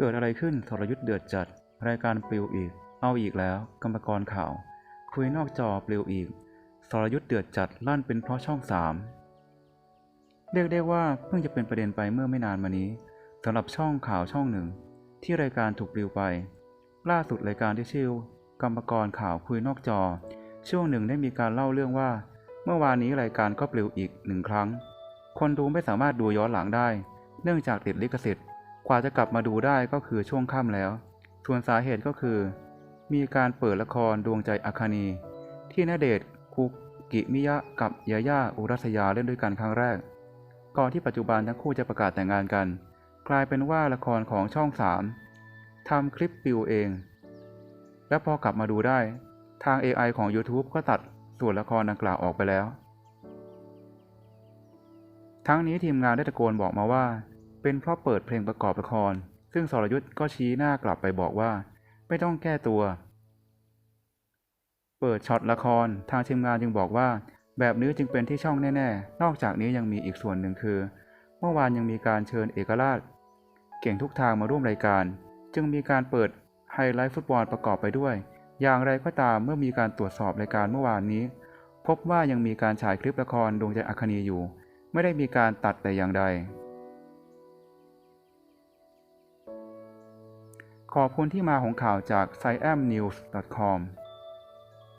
เกิดอะไรขึ้นทรยุทธ์เดือดจัด รายการปลิวอีก เอาอีกแล้ว กรรมกรข่าว คุยนอกจอปลิวอีกทรยุทธ์เดือดจัดลั่นเป็นเพราะช่องสามเรียกได้ว่าเพิ่งจะเป็นประเด็นไปเมื่อไม่นานมานี้สำหรับช่องข่าวช่องหนึ่ง ที่รายการถูกปลิวไป ล่าสุดรายการที่ชื่อกรรมกรข่าวคุยนอกจอ ช่วงหนึ่งได้มีการเล่าเรื่องว่า เมื่อวานนี้รายการก็ปลิวอีกหนึ่งครั้ง คนดูไม่สามารถดูย้อนหลังได้ เนื่องจากติดลิขสิทธิ์ กว่าจะกลับมาดูได้ก็คือช่วงค่ำแล้ว ส่วนสาเหตุก็คือ มีการเปิดละครดวงใจอัคคณีที่ณเดชคุกิมิยะกับยาย่าอุรัสยาเล่นด้วยกันครั้งแรก ก่อนที่ปัจจุบันทั้งคู่จะประกาศแต่งงานกัน กลายเป็นว่าละครของช่องสามทำคลิปปิวเอง และพอกลับมาดูได้ ทาง AI ของ YouTube ก็ตัดส่วนละครดังกล่าวออกไปแล้ว ทั้งนี้ทีมงานได้ตะโกนบอกมาว่า เป็นเพราะเปิดเพลงประกอบละคร ซึ่งสรยุทธ์ก็ชี้หน้ากลับไปบอกว่า ไม่ต้องแก้ตัว เปิดช็อตละคร ทางทีมงานจึงบอกว่า แบบนี้จึงเป็นที่ช่องแน่ๆ นอกจากนี้ยังมีอีกส่วนหนึ่งคือ เมื่อวานยังมีการเชิญเอกราช เก่งทุกทางมาร่วมรายการ จึงมีการเปิดไฮไลท์ฟุตบอลประกอบไปด้วย อย่างไรก็ตามเมื่อมีการตรวจสอบรายการเมื่อวานนี้ พบว่ายังมีการฉายคลิปละครดวงใจอัคคีอยู่ ไม่ได้มีการตัดแต่อย่างใด ขอบคุณที่มาของข่าวจาก s i a m n e w s c o m